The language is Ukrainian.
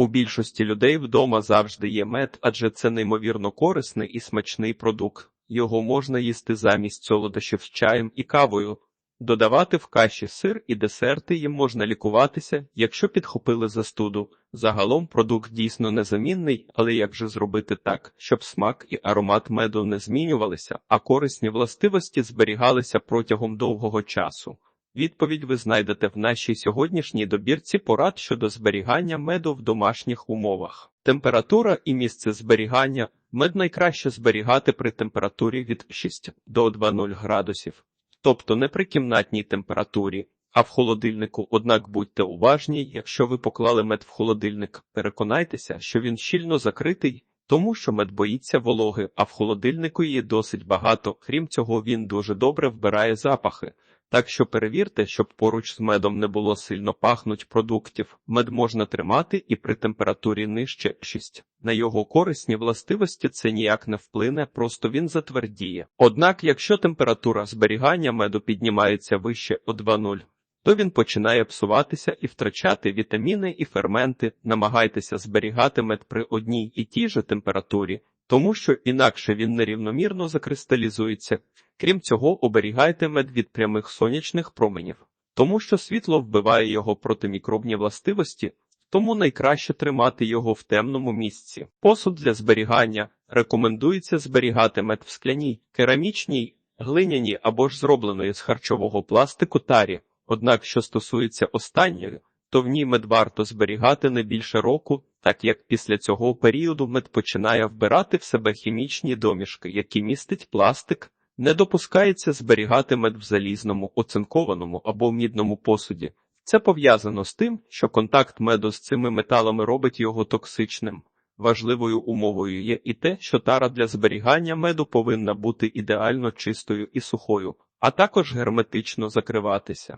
У більшості людей вдома завжди є мед, адже це неймовірно корисний і смачний продукт. Його можна їсти замість солодощів з чаєм і кавою. Додавати в каші сир і десерти їм можна лікуватися, якщо підхопили застуду. Загалом продукт дійсно незамінний, але як же зробити так, щоб смак і аромат меду не змінювалися, а корисні властивості зберігалися протягом довгого часу? Відповідь ви знайдете в нашій сьогоднішній добірці порад щодо зберігання меду в домашніх умовах. Температура і місце зберігання. Мед найкраще зберігати при температурі від 6 до 2,0 градусів, тобто не при кімнатній температурі, а в холодильнику. Однак будьте уважні, якщо ви поклали мед в холодильник, переконайтеся, що він щільно закритий, тому що мед боїться вологи, а в холодильнику її досить багато. Крім цього, він дуже добре вбирає запахи. Так що перевірте, щоб поруч з медом не було сильно пахнуть продуктів. Мед можна тримати і при температурі нижче 6. На його корисні властивості це ніяк не вплине, просто він затвердіє. Однак, якщо температура зберігання меду піднімається вище о 2,0, то він починає псуватися і втрачати вітаміни і ферменти. Намагайтеся зберігати мед при одній і тій же температурі, тому що інакше він нерівномірно закристалізується. Крім цього, оберігайте мед від прямих сонячних променів, тому що світло вбиває його протимікробні властивості, тому найкраще тримати його в темному місці. Посуд для зберігання рекомендується зберігати мед в скляній, керамічній, глиняній або ж зробленої з харчового пластику тарі. Однак, що стосується останньої, то в ній мед варто зберігати не більше року, так як після цього періоду мед починає вбирати в себе хімічні домішки, які містить пластик. Не допускається зберігати мед в залізному, оцинкованому або мідному посуді. Це пов'язано з тим, що контакт меду з цими металами робить його токсичним. Важливою умовою є і те, що тара для зберігання меду повинна бути ідеально чистою і сухою, а також герметично закриватися.